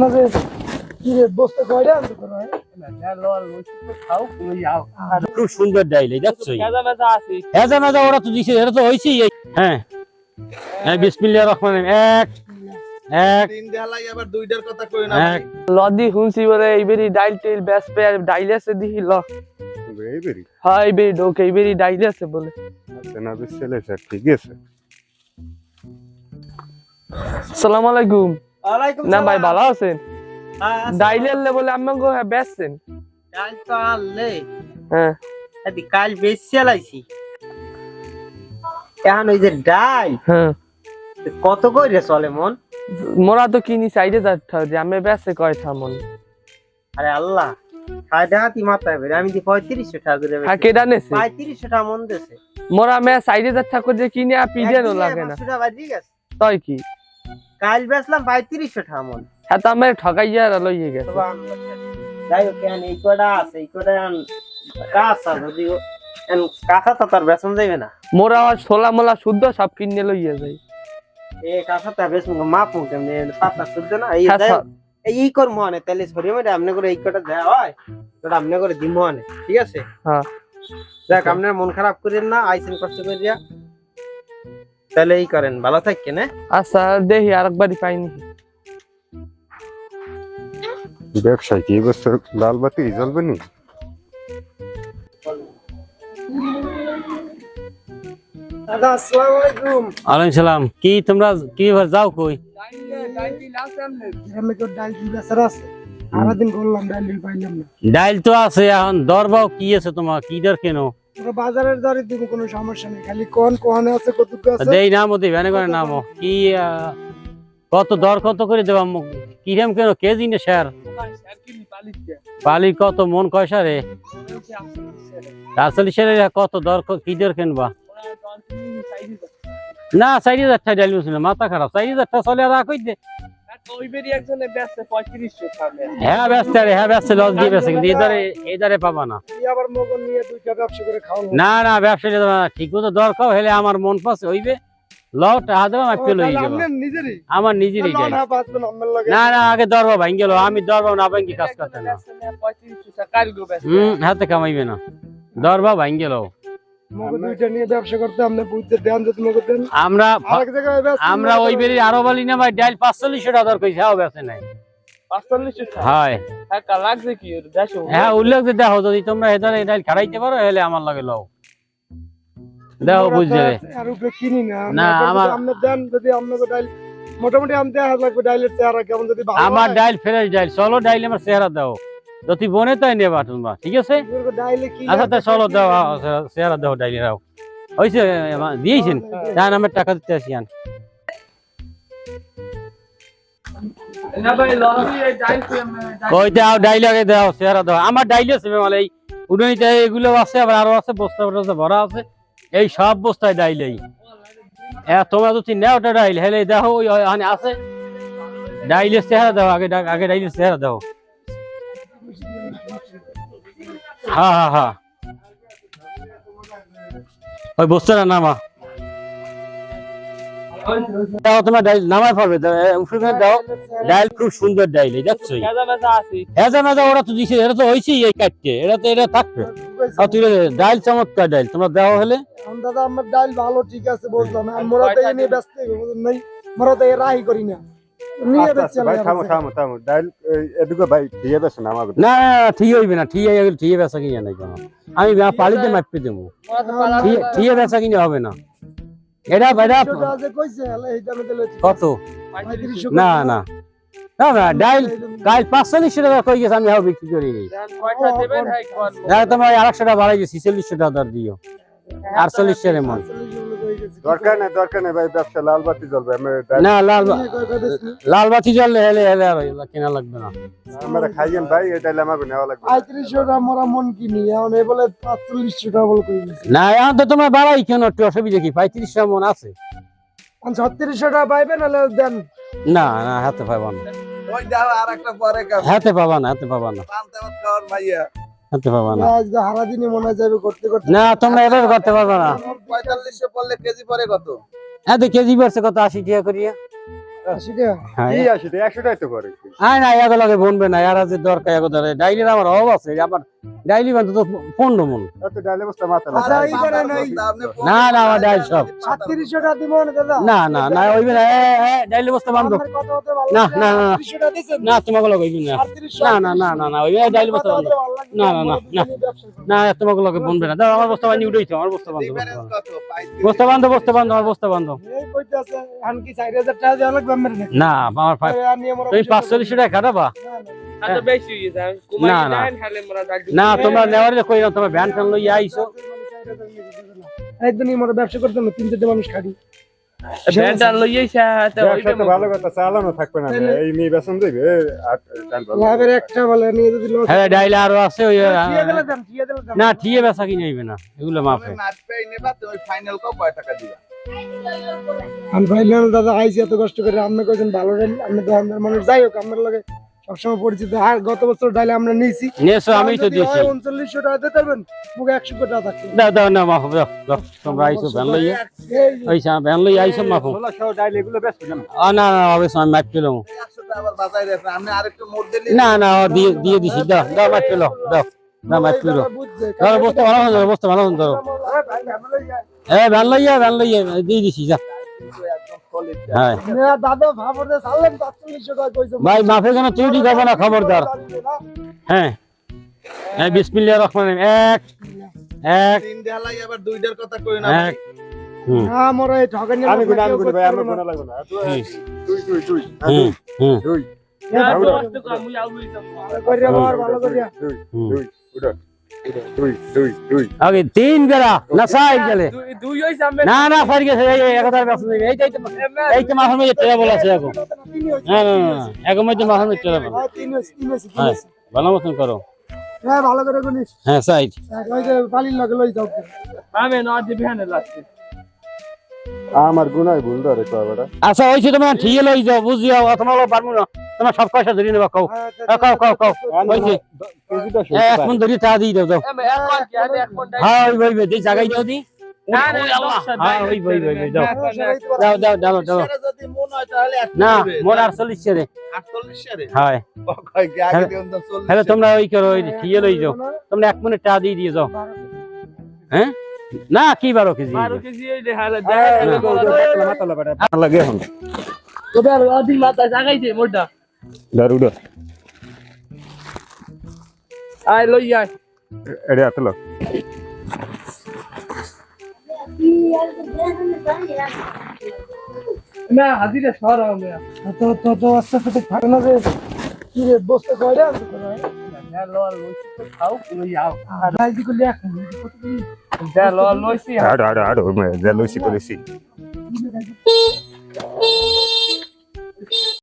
না যে কি রে বসতে কয়টা? আনতে পারো খুব সুন্দর ডাইল এই দেখছ? মেজা মেজা আছে হেজা মেজা ওরা তো দিছে এটা তো হয়েছেই হ্যাঁ। হ্যাঁ বিসমিল্লাহ রহমান এক এক। তিন দেহালাই আবার দুইটার কথা কই না এক। লদি বলে এইবেরি ডাইল টেল ব্যাস পে ডাইল আছে দিহি ল। হ্যাঁ এইবেরি এইবেরি ডাইল আছে বলে। স্যার ঠিক আছে। সালাম আলাইকুম। না ভাই ভালো আছেন? হ্যাঁ, ডাইল আনলে বলে আমাকে বেচছেন? কাল তো আনলে। হ্যাঁ। কাল বেশি আলাইছি এখন ওই যে ডাল হ্যাঁ। কত কইরে চলে মন? মোরা তো কিনি সাইডে যাচ্ছা যে আমি বেচে কয় থামন। আরে আল্লাহ সাড়ে হাতি মাথায় বেরে আমি দি পঁয়ত্রিশশো টাকা করে হ্যাঁ কেডা নেছে? পঁয়ত্রিশশো টাকা মন দেছে। মোরা মে সাইডে যাচ্ছা করে কিনে আর পিডিয়ানো লাগে না। ঠিক আছে তাই কি? কাল বেচলাম পঁয়ত্রিশশো টাকা মন। হ্যাঁ তো আমি ঠকাইয়া লইয়ে গেছে। যাই হোক এখন এই কটা আছে এই কটা কাঁচা যদি কাঁচা তো তার বেসন যাইবে না। মোরা আর ছোলা মোলা শুদ্ধ সব কিনে লইয়ে যাই এ কাঁচা তো বেসন মাপ কেমনি পাতলা শুদ্ধ না? এই হ্যাঁ, এই কর মনে তাহলে সরিয়ে মেরে আমনে করে এই কটা দেয়া হয় ওটা আমনে করে দিব মনে ঠিক আছে? হ্যাঁ। দেখ আপনার মন খারাপ করেন না আইসেন কষ্ট করিয়া। তাহলে এই করেন ভালো থাকেন হ্যাঁ? আচ্ছা দেখি আরেকবারই পাইনি ব্যবসায় কি এবছর লাল বাতি জ্বলবে নি? আলাইকুম। আলাইকুম সালাম। কি তোমরা কি এবার যাও কই? ডাইল তো আছে এখন দরবাও কি আছে তোমার? কি দর কেন? বাজারের দরে দিব, কোনো সমস্যা নেই। খালি কোন কোহানে আছে, কতটুকু আছে? দেই নামও দিবে এনে করে নামও কি কত দর কত করে দেবা কেন? কেজি না স্যার? কত মন কয়সা রে কত দর, ক- দর কেনবা? না, চারি হাজার টাকা বুঝলি মাথা খারাপ। চারি হাজার চলে আর কই দে। হ্যাঁ ব্যস্ত রে হ্যাঁ ব্যস্ত লস দিয়ে ব্যস্ত কিন্তু এদারে এদারে পাবা না। আবার মগন নিয়ে দুইটা ব্যবসা করে খাওয়া না না ব্যবসা না ঠিক মতো হেলে আমার মন পাশে হইবে লও টাকা দেবা আমি পেল যাব। নিজেরই? আমার নিজেরই না না বাঁচবেন আমার না না আগে দরবা ভাঙ্গে গেল আমি দরবা না ভাঙ্গি কাজ করতে না। হম হাতে কামাইবে না। দরবা ভাঙ্গে গেল আমরা আরেক জায়গায় ব্যস্ত আমরা ওই বেরি আরও বলি না ভাই ডাইল পাঁচচল্লিশ টাকা দর হ্যাঁ। বেছে নাই উল্লেখ দেখো যদি তোমরা এদারে ডাইল খাড়াইতে পারো হেলে আমার লাগে লও। দেখো না। না, আমার- মোটামুটি আমি দেখা ডাইলের চেহারা কেমন যদি আমার ডাইল ফ্রেশ ডাইল চলো ডাইল আমার চেহারা দাও। যদি বনে তাই নেবা তোমরা ঠিক আছে? এরকম ডাইলে কি আচ্ছা তা চলো দাও চেহারা- দাও ডাইলে দাও হয়েছে দিয়েছেন? তার আমার টাকা দিতে আসি আন। না ভাই লবি এই ডাইল ওই দাও ডাইল আগে দাও চেহারা দাও। আমার ডাইল আছে মানে এই উড়াইতে এগুলো আছে আবার আরও আছে বস্তা ভরা আছে। এই সব বস্তায় ডাইল এই। হ্যাঁ তোমরা যদি নেও ওটা ডাইল হেলে দেখো ওই আছে। ডাইলের চেহারা দাও আগে আগে ডাইলের চেহারা দাও। হ্যাঁ হ্যাঁ হ্যাঁ ওই বস্তাটা নামা। ডাইল ডাইল ডাইল ওরা তো দিছে এটা তো হয়েছেই এই কাটতে এটা তো এটা থাকবে। ডাইল চমৎকার ডাইল। তোমরা দেওয়া হলে। দাদা, আমার ডাল ভালো ঠিক আছে, বুঝলাম। আর তো এই ব্যস্ত নাই? মোরা তো রাহি করি না। হয়ে আমি পালিতে মাপতে দেবো। বেচা কিনে হবে না। এটা কত? না না। না না ডাইল পাঁচচল্লিশশো টাকা কই গেছে আমি হাও বিক্রি করি নি কয়টা দেবেন হ্যাঁ তোমার আরেকশো টাকা বাড়াই গেছি ছিচল্লিশশো টাকা দর দিও। আটচল্লিশশো এমন 45 গুলো কই গেছে। দরকার নেই দরকার নেই ভাই ব্যবসা লাল বাতি জ্বলবে না লাল? লাল বাতি জ্বললে হেলে হেলে আর কেনা লাগবে না। আমরা খাইয়েন ভাই আমাকে নেওয়া লাগবে 3500 টা মোরা মন কিনি এখন এই বলে 4500 টা বলে কই না এখন তো তোমার বাড়াই কেন একটু অসুবিধা কি? পঁয়ত্রিশ মন আছে। 3600 টা পাইবেন নাহলে দেন। না না হাতে পাবা না। হাতে পাবা না হাতে পাবা না। পাবা না। আজকে হারা দিনই মনে হয় যাবে করতে করতে। না তোমরা এভাবে করতে পারবে না। পঁয়তাল্লিশশো পড়লে কেজি পরে কত? এত কেজি পড়ছে কত? আশি টাকা করিয়া। আশি টাকা? হ্যাঁ। 80 টাকা 100 টাকা তো করে আয় না এগো লাগে বনবে না আর যে দরকার এগুলো ধরে। ডাইলির আমার অভাব আছে আবার ডাইলি বান্ধব তো পনেরো মন আচ্ছা না না আমার ডাইল সব না না না এ, ডাইলি বস্তা না, না, না, না। 38 টাকা দিছেন? না তোমাকে লগে না না না না না না ওইবে ডাইলি বস্তা। না, না, না, না। না তোমাকে লগে বনবে না দাও আমার বস্তা বান্ধব উঠেইছো আমার বস্তা বান্ধব বস্তা বান্ধব বস্তা বান্ধব আমার বস্তা বান্ধব এই কইতাছে, এখন কি 4000 টাকা দেওয়া লাগবে আমার নাকি? না আমার তুমি অফিসে পাঁচচল্লিশ টাকা খাটাবা না, না। এত বেশি হয়ে না, না। মোরা না তোমরা নেওয়ার কই না তোমার ভ্যান ট্যান লইয়া আইছো একদিনই আমার ব্যবসা করতে না তিন চারটে মানুষ খাটি না এই নিয়ে বেসন দেবে আর ডাল ভালো। লাভের একটা বলে নিয়ে যদি লোক হ্যাঁ ডাইলে আরও আছে ওই ঠিয়ে বেচা কিনে হইবে না এগুলো মাফে। আমি ফাইনাল দাদা আইসি এত কষ্ট করে আপনি কইছেন ভালো আপনি দোকানদার মানুষ যাই হোক আপনার লগে সবসময় পরিচিত। আর গত বছর ডাইলে আমরা নিয়েছি। নিয়েছো আমি তো দিয়েছি। উনচল্লিশশো টাকা দিতে পারবেন মুখে একশো টাকা থাকবে দাও দাও না মাফ দাও দাও তোমরা আইছো ভ্যান লইয়া। ওইসা ভ্যান লইয়া আইছো মাফ। ডাইল এগুলো বেচবে না? না না অবশ্য আমি মাপ পেলাম না না দিয়ে দিয়ে দিছি দাও দাও মাপ পেল দাও দাও মাপ পেল ধরো বস্তা ভালো ধরো বস্তা ভালো ধরো। এ ভ্যান লইয়া ভ্যান লইয়া দিয়ে দিছি যা। ভাই মাফের জন্য চুরি খাব না খবরদার। হ্যাঁ। হ্যাঁ বিসমিল্লাহ রহমান এক এক এক হুম। না আমার এই ঠকানি আমি গুণ আমি গুণ ভাই আমার গুণ লাগবে না। ভালো দুই। দুই দুই আগে তিন গেরা না সাইড গেলে দুই না না ফাইর গেছে এই ব্যস্ত নেই। এই এই তো এই তো মাথার মধ্যে টেরা বলা আছে এখন। না না না এখন মধ্যে মাথার মধ্যে টেরা বলা। হ্যাঁ, তিন তিন হ্যাঁ ভালো মতন করো। হ্যাঁ ভালো করে গুনিস। হ্যাঁ সাইড। ওই যে পালির লগে লই যাও। আমি না দিবি হ্যাঁ লাস্টে। আমার গুনাই ভুল ধরে কয়বাটা আচ্ছা ওই ছিল তোমার ঠিয়ে লই যাও বুঝিও তোমার লোক পারব না। তোমার সব পয়সা ধরে নেবা কও। হ্যাঁ, কাও কাও কাও ওইছে কেজিটা এক মন ধরে টা দিয়ে দাও দাও হ্যাঁ ওই ওই ওই এই জায়গায় দাও দি না না হ্যাঁ হ্যাঁ হ্যাঁ তোমরা ওই করো ওই ঠিয়ে লই যাও। তোমরা এক মনে টা দিয়ে দিয়ে যাও। হ্যাঁ? না কি বারো কেজি? 12 কেজি হইলে হালে মাথা লাগাটা লাগে এখন তোদের অধিক মাথা জাগাইছে মোটা দারু উড়া আয় লই আয় এড়ে আতল না হাজিরে সর আমি তো তো তো আস্তে আস্তে থাকে না যে কি রে বসতে কয়টা আছে যা ল লইছি তো খাও লই আও। রাইজি করলে এখন যা ল লইছি আড় আড় আড় জেলুসি করেছি